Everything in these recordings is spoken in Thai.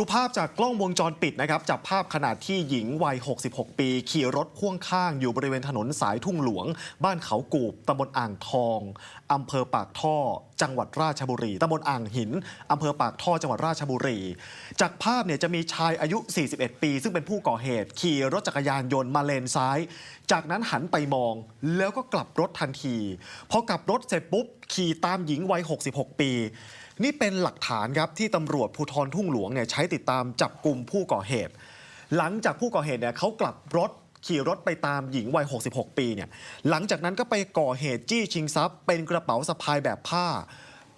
ดูภาพจากกล้องวงจรปิดนะครับจับภาพขณะที่หญิงวัย 66 ปี ขี่รถพ่วงข้างอยู่บริเวณถนนสายทุ่งหลวง บ้านเขากูบตำบลอ่างทองอำเภอปากท่อ จังหวัดราชบุรีตำบลอ่างหินอำเภอปากท่อจังหวัดราชบุรี จากภาพเนี่ยจะมีชายอายุ 41 ปี ซึ่งเป็นผู้ก่อเหตุ ขี่รถจักรยานยนต์มาเลนซ้าย จากนั้นหันไปมองแล้วก็กลับรถทันทีพอกลับรถเสร็จปุ๊บขี่ตามหญิงวัย 66 ปี นี่เป็นหลักฐานครับที่ตำรวจภูธรทุ่งหลวงเนี่ยใช้ติดตามจับกลุ่มผู้ก่อเหตุ หลังจากผู้ก่อเหตุเนี่ยเขากลับรถ ขี่รถไปตามหญิงวัย 66 ปีเนี่ยหลังจากนั้นก็ไปก่อเหตุจี้ชิงทรัพย์ เป็นกระเป๋าสะพายแบบผ้า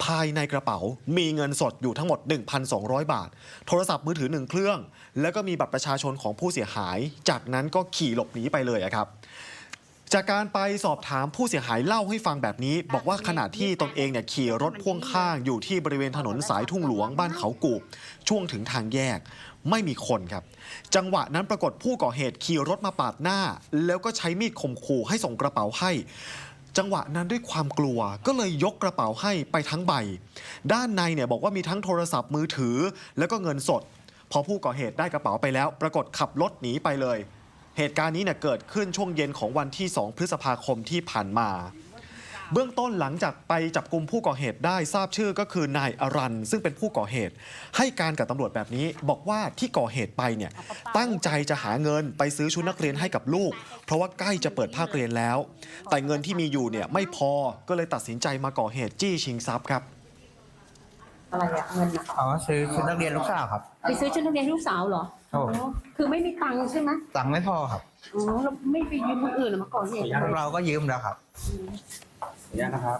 ภายในกระเป๋ามีเงินสดอยู่ทั้งหมด 1,200 บาท โทรศัพท์มือถือหนึ่งเครื่อง แล้วก็มีบัตรประชาชนของผู้เสียหาย จากนั้นก็ขี่หลบหนีไปเลยครับจากการไปสอบถามผู้เสียหายเล่าให้ฟังแบบนี้ บอกว่าขณะที่ตนเองเนี่ยขี่รถพ่วงข้างอยู่ที่บริเวณถนนสายทุ่งหลวงบ้านเขากูบช่วงถึงทางแยก ไม่มีคนครับ จังหวะนั้นปรากฏผู้ก่อเหตุขี่รถมาปาดหน้า แล้วก็ใช้มีดข่มขู่ให้ส่งกระเป๋าให้ จังหวะนั้นด้วยความกลัวก็เลยยกกระเป๋าให้ไปทั้งใบ ด้านในเนี่ยบอกว่ามีทั้งโทรศัพท์มือถือ แล้วก็เงินสด พอผู้ก่อเหตุได้กระเป๋าไปแล้ว ปรากฏขับรถหนีไปเลย เหตุการณ์นี้เนี่ยเกิดขึ้นช่วงเย็นของวันที่ 2 พฤษภาคมที่ผ่านมา เบื้องต้นหลังจากไปจับกลุ่มผู้ก่อเหตุได้ทราบชื่อก็คือนายอรันซึ่งเป็นผู้ก่อเหตุ ให้การกับตำรวจแบบนี้ บอกว่าที่ก่อเหตุไปเนี่ยตั้งใจจะหาเงินไปซื้อชุดนักเรียนให้กับลูก เพราะว่าใกล้จะเปิดภาคเรียนแล้ว แต่เงินที่มีอยู่เนี่ยไม่พอก็เลยตัดสินใจมาก่อเหตุจี้ชิงทรัพย์ครับอะไรอะเงินอะอ๋อซื้อชุดนักเรียนลูกสาวครับไปซื้อชุดนักเรียนให้ลูกสาวเหรอครับผมอ๋อคือไม่มีตังค์ใช่ไหมตังค์ไม่พอครับอ๋อเราไม่ไปยืมคนอื่นเหรอมาก่อนเหตุพวกเราก็ยืมแล้วครับ นี่นะครับ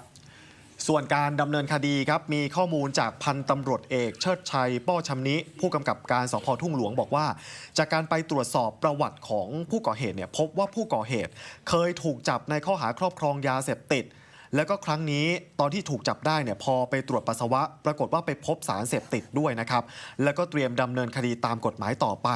ส่วนการดำเนินคดีครับมีข้อมูลจากพันตำรวจเอกเชิดชัย ป้อชำนิ ผู้กำกับการสพทุ่งหลวงบอกว่า จากการไปตรวจสอบประวัติของผู้ก่อเหตุเนี่ยพบว่าผู้ก่อเหตุ เคยถูกจับในข้อหาครอบครองยาเสพติด แล้วก็ครั้งนี้ตอนที่ถูกจับได้เนี่ยพอไปตรวจปัสสาวะ ปรากฏว่าไปพบสารเสพติดด้วยนะครับแล้วก็เตรียมดำเนินคดีตามกฎหมายต่อไป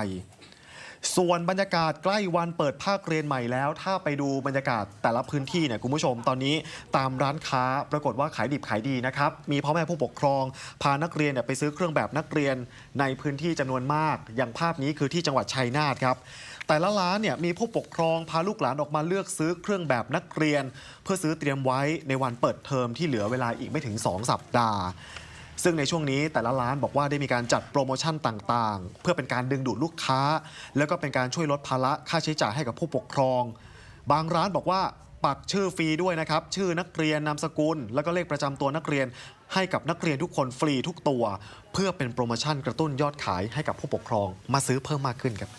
ส่วนบรรยากาศใกล้วันเปิดภาคเรียนใหม่แล้ว ถ้าไปดูบรรยากาศแต่ละพื้นที่เนี่ยคุณผู้ชมตอนนี้ตามร้านค้าปรากฏว่าขายดิบขายดีนะครับ มีพ่อแม่ผู้ปกครอง พานักเรียนเนี่ยไปซื้อเครื่องแบบนักเรียนในพื้นที่จำนวนมาก อย่างภาพนี้คือที่จังหวัดชัยนาทครับแต่ละร้านเนี่ยมีผู้ปกครองพาลูกหลานออกมาเลือกซื้อเครื่องแบบนักเรียน เพื่อซื้อเตรียมไว้ในวันเปิดเทอมที่เหลือเวลาอีกไม่ถึง 2 สัปดาห์ ซึ่งในช่วงนี้แต่ละร้านบอกว่าได้มีการจัดโปรโมชั่นต่างๆ เพื่อเป็นการดึงดูดลูกค้า แล้วก็เป็นการช่วยลดภาระค่าใช้จ่ายให้กับผู้ปกครอง บางร้านบอกว่าปักชื่อฟรีด้วยนะครับ ชื่อนักเรียนนามสกุล แล้วก็เลขประจำตัวนักเรียน ให้กับนักเรียนทุกคนฟรีทุกตัว เพื่อเป็นโปรโมชั่นกระตุ้นยอดขายให้กับผู้ปกครองมาซื้อเพิ่มมากขึ้นครับ